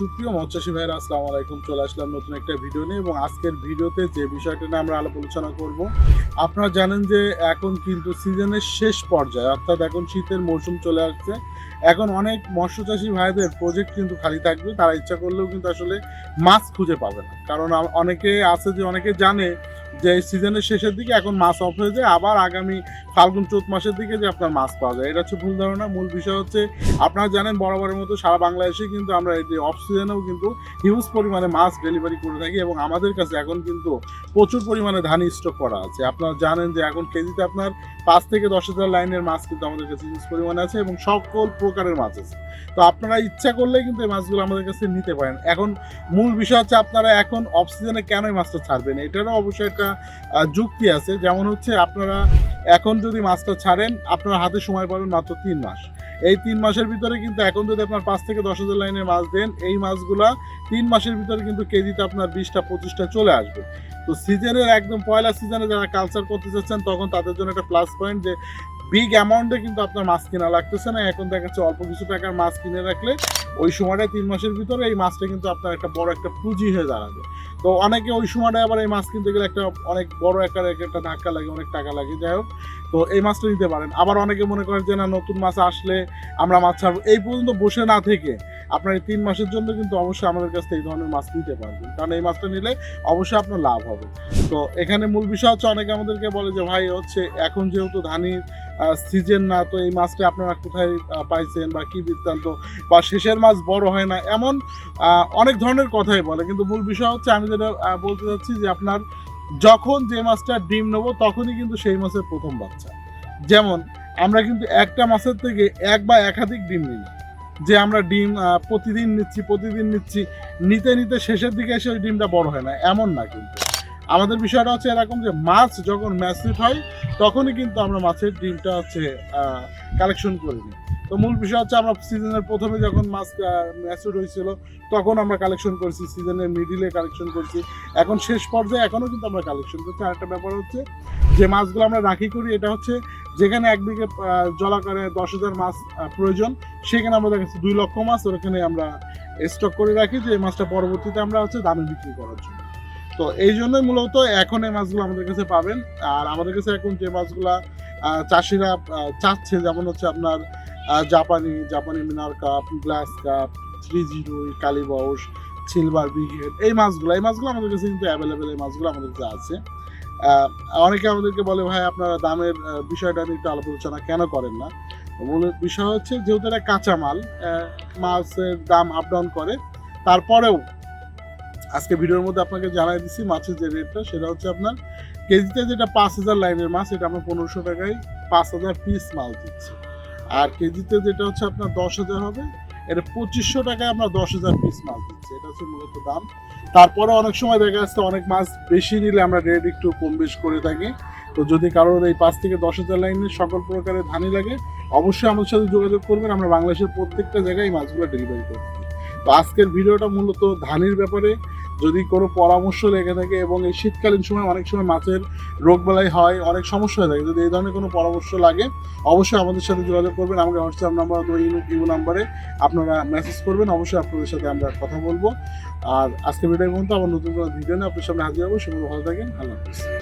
সুপ্রিয় মৎস্যাসী ভাইয়ের, আসসালামু আলাইকুম। চলে আসলাম নতুন একটা ভিডিও নিয়ে এবং আজকের ভিডিওতে যে বিষয়টা নিয়ে আমরা আলাপ আলোচনা করব, আপনারা জানেন যে এখন কিন্তু সিজনের শেষ পর্যায়ে, অর্থাৎ এখন শীতের মৌসুম চলে আসছে। এখন অনেক মৎস্যচাষী ভাইদের প্রজেক্ট কিন্তু খালি থাকবে, তারা ইচ্ছা করলেও কিন্তু আসলে মাছ খুঁজে পাবে না। কারণ অনেকে আছে যে, অনেকে জানে যে সিজনের শেষের দিকে এখন মাছ অফ হয়ে যায়, আবার আগামী ফাল্গুন চৈত মাসের দিকে যে আপনার মাছ পাওয়া যায়, এটা হচ্ছে ভুল ধারণা। মূল বিষয় হচ্ছে, আপনারা জানেন বরাবরের মতো সারা বাংলাদেশে কিন্তু আমরা এই যে অফ সিজনেও কিন্তু হিউজ পরিমাণে মাছ ডেলিভারি করে থাকি এবং আমাদের কাছে এখন কিন্তু প্রচুর পরিমাণে ধান স্টক করা আছে। আপনারা জানেন যে এখন কেজিতে আপনার পাঁচ থেকে দশ হাজার লাইনের মাছ কিন্তু আমাদের কাছে হিউজ পরিমাণে আছে এবং সকল প্রকারের মাছ আছে। তো আপনারা ইচ্ছা করলে কিন্তু এই মাছগুলো আমাদের কাছে নিতে পারেন। এখন মূল বিষয় হচ্ছে, আপনারা এখন অফ সিজনে কেন এই মাছটা ছাড়বেন? এটারও অবশ্যই একটা যুক্তি আছে। যেমন হচ্ছে, আপনারা এখন যদি মাছটা ছাড়েন, আপনার হাতে সময় পাবেন মাত্র তিন মাস। এই তিন মাসের ভিতরে কিন্তু এখন যদি আপনার পাঁচ থেকে দশ হাজার লাইনের মাছ দেন, এই মাছগুলা তিন মাসের ভিতরে কিন্তু কেজিতে আপনার বিশটা, পঁচিশটা চলে আসবে। তো সিজনের একদম পয়লা সিজনে যারা কালচার করতে চাচ্ছেন, তখন তাদের জন্য একটা প্লাস পয়েন্ট যে বিগ অ্যামাউন্টে কিন্তু আপনার মাছ কেনা লাগতেছে না। এখন দেখা যাচ্ছে অল্প কিছু টাকার মাছ কিনে রাখলে ওই সময়টায় তিন মাসের ভিতরে এই মাছটা কিন্তু আপনার একটা বড় একটা পুঁজি হয়ে দাঁড়াবে। তো অনেকে ওই সময়টায় আবার এই মাছ কিনতে গেলে একটা অনেক বড় একটা একটা ধাক্কা লাগে, অনেক টাকা লাগে। যাই হোক, তো এই মাছটা নিতে পারেন। আবার অনেকে মনে করেন যে, না, নতুন মাছ আসলে আমরা মাছ ছাড়বো। এই পর্যন্ত বসে না থেকে আপনার এই তিন মাসের জন্য কিন্তু অবশ্যই আমাদের কাছ থেকে এই ধরনের মাছ নিতে পারবেন। কারণ এই মাছটা নিলে অবশ্যই আপনার লাভ হবে। তো এখানে মূল বিষয় হচ্ছে অনেকে আমাদেরকে বলে যে, ভাই, হচ্ছে এখন যেহেতু ধানির সিজন না, তো এই মাছটা আপনারা কোথায় পাইছেন বা কি বৃত্তান্ত বা শেষের মাছ বড় হয় না? এমন অনেক ধরনের কথাই বলে। কিন্তু মূল বিষয় হচ্ছে আমি যেটা বলতে চাচ্ছি যে, আপনার যখন যে মাছটা ডিম নেব, তখনই কিন্তু সেই মাছের প্রথম বাচ্চা। যেমন, আমরা কিন্তু একটা মাছের থেকে এক বা একাধিক ডিম নিই। যে আমরা ডিম প্রতিদিন নিচ্ছি প্রতিদিন নিচ্ছি, নিতে নিতে শেষের দিকে এসে ওই ডিমটা বড় হয় না, এমন না কিন্তু। আমাদের বিষয়টা হচ্ছে এরকম যে মাছ যখন ম্যাসিফ হয়, তখনই কিন্তু আমরা মাছের ডিমটা হচ্ছে কালেকশন করে নিই। তো মূল বিষয় হচ্ছে আমরা সিজনের প্রথমে যখন মাছ ম্যাচুর হয়েছিল, তখন আমরা কালেকশন করছি সিজনের মিডিলে কালেকশন করছি। এখন শেষ পর্যায়ে এখনও কিন্তু আমরা কালেকশন করছি। আরেকটা ব্যাপার হচ্ছে যে মাছগুলো আমরা রাখি করি, এটা হচ্ছে যেখানে এক বিঘে জলাকারে দশ হাজার মাছ প্রয়োজন, সেখানে আমরা দেখাচ্ছি দুই লক্ষ মাছ ওখানে আমরা স্টক করে রাখি যে এই মাছটা পরবর্তীতে আমরা হচ্ছে দামে বিক্রি করার জন্য। তো এই জন্যই মূলত এখন এই মাছগুলো আমাদের কাছে পাবেন। আর আমাদের কাছে এখন যে মাছগুলা চাষিরা চাচ্ছে, যেমন হচ্ছে আপনার জাপানি জাপানি mirror carp glass carp three zero কালীবাউস silver brigade এই মাছগুলো এই মাছগুলো আমাদের কাছে কিন্তু অ্যাভেলেবেল এই মাছগুলো আমাদের কাছে আছে। অনেকে আমাদেরকে বলে, ভাই, আপনারা দামের বিষয়টা নিয়ে একটু আলোচনা কেন করেন না? মূল বিষয় হচ্ছে, যেহেতু এটা কাঁচামাল মাছের দাম আপ ডাউন করে, তারপরেও আজকে ভিডিওর মধ্যে আপনাকে জানাই দিচ্ছি মাছের যে রেটটা, সেটা হচ্ছে আপনার কেজিতে যেটা পাঁচ হাজার লাইনের মাছ এটা আমরা পনেরোশো টাকায় পাঁচ হাজার পিস মাছ দিচ্ছি। আর কেজিতে যেটা হচ্ছে আপনার দশ হাজার হবে এটা পঁচিশশো টাকায় আমরা দশ হাজার পিস মাছ দিচ্ছি। এটা হচ্ছে মূলত দাম। তারপরে অনেক সময় দেখা যাচ্ছে অনেক মাছ বেশি নিলে আমরা রেট একটু কম বেশ করে থাকি। তো যদি কারোর এই পাঁচ থেকে দশ হাজার লাইনের সকল প্রকারের ধানি লাগে, অবশ্যই আমাদের সাথে যোগাযোগ করবেন। আমরা বাংলাদেশের প্রত্যেকটা জায়গায় এই মাছগুলো ডেলিভারি করে তো আজকের ভিডিওটা মূলত ধানির ব্যাপারে। যদি কোনো পরামর্শ লেগে থাকে এবং এই শীতকালীন সময় অনেক সময় মাছের রোগ রোগবালাই হয়, অনেক সমস্যা হয়ে থাকে, যদি এই ধরনের কোনো পরামর্শ লাগে, অবশ্যই আমাদের সাথে যোগাযোগ করবেন। আমাকে হোয়াটসঅ্যাপ নাম্বার অথবা ইউ নাম্বারে আপনারা মেসেজ করবেন। অবশ্যই আপনাদের সাথে আমরা কথা বলব। আর আজকে ভিডিও পর্যন্ত। আবার নতুন কোনো ভিডিও নিয়ে আপনার সামনে হাজির হব। সেগুলো ভালো থাকেন। আল্লাহ হাফিজ।